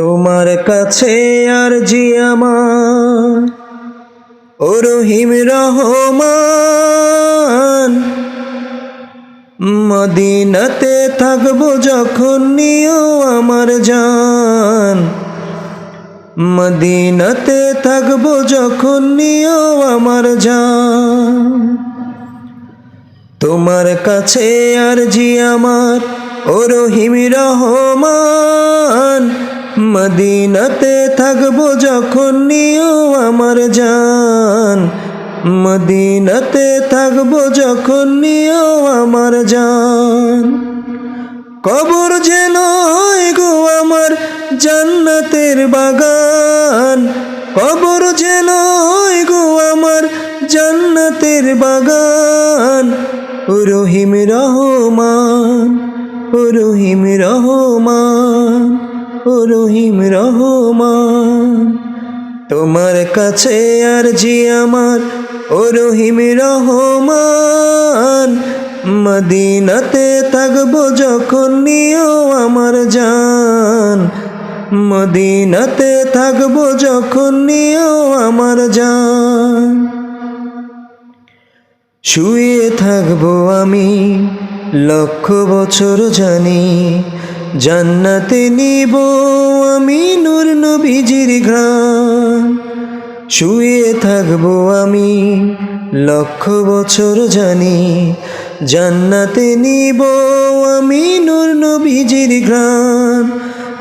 তোমার কাছে আর জি আমার, ও রহিম রহমান। মদিনাতে থাকব যখন নিও আমার জান। মদিনাতে থাকব যখন নিও আমার জান। তোমার কাছে আর জি আমার, ও রহিম রহমান। মদিনাতে থাকব যখন নিও আমার জান। মদিনাতে থাকব যখন নিও আমার জান। কবর যেন হয় গো আমার জান্নাতের বাগান। কবর যেন হয় গো আমার জান্নাতের বাগান। রহিম রহমান রহিম রহমান। ও রহিম রহমান। তোমার কাছে আর জি আমার, ও রহিম রহমান। মদিনাতে থাকব যখন নিও আমার জান। মদিনাতে থাকব যখন নিও আমার জান। শুয়ে থাকব আমি, লক্ষ বছর জানি। জান্নাতে নিব আমি নূর নবীজির ঘ্রাণ। শুয়ে থাকব আমি লক্ষ বছর জানি। জান্নাতে নিব আমি নূর নবীজির ঘ্রাণ।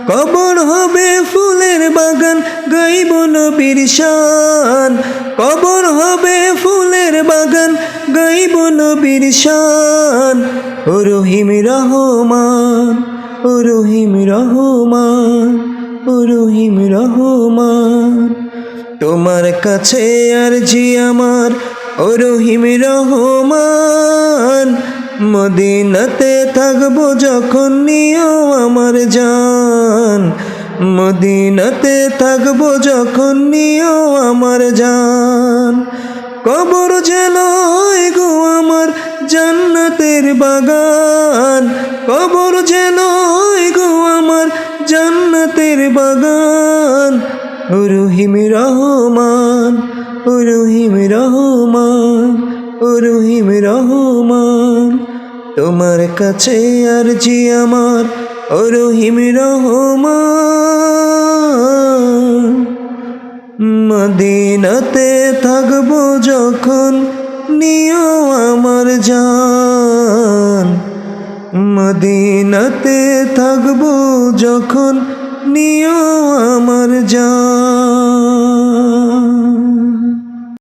কবর হবে ফুলের বাগান, গাইব নবীর শান। কবর হবে ফুলের বাগান, গাইব নবীর শান। রহিম রহমান রহিম রহমান রহিম রহমান। তোমার কাছে আর জি আমার, ও রহিম রহমান। মদিনাতে থাকব যখন নিও আমার জান। মদিনাতে থাকব যখন নিও আমার জান। কবর যেন গো আমার জান্নাতের বাগান। কবর যেন বাগান ও রহিম রহমান রহিম রহমান রহিম রহমান। তোমার কাছে আর জি আমার রহিম রহমান। মদিনাতে থাকব যখন, নিও আমার জান। মদিনাতে থাকব যখন আপনিও আমার যা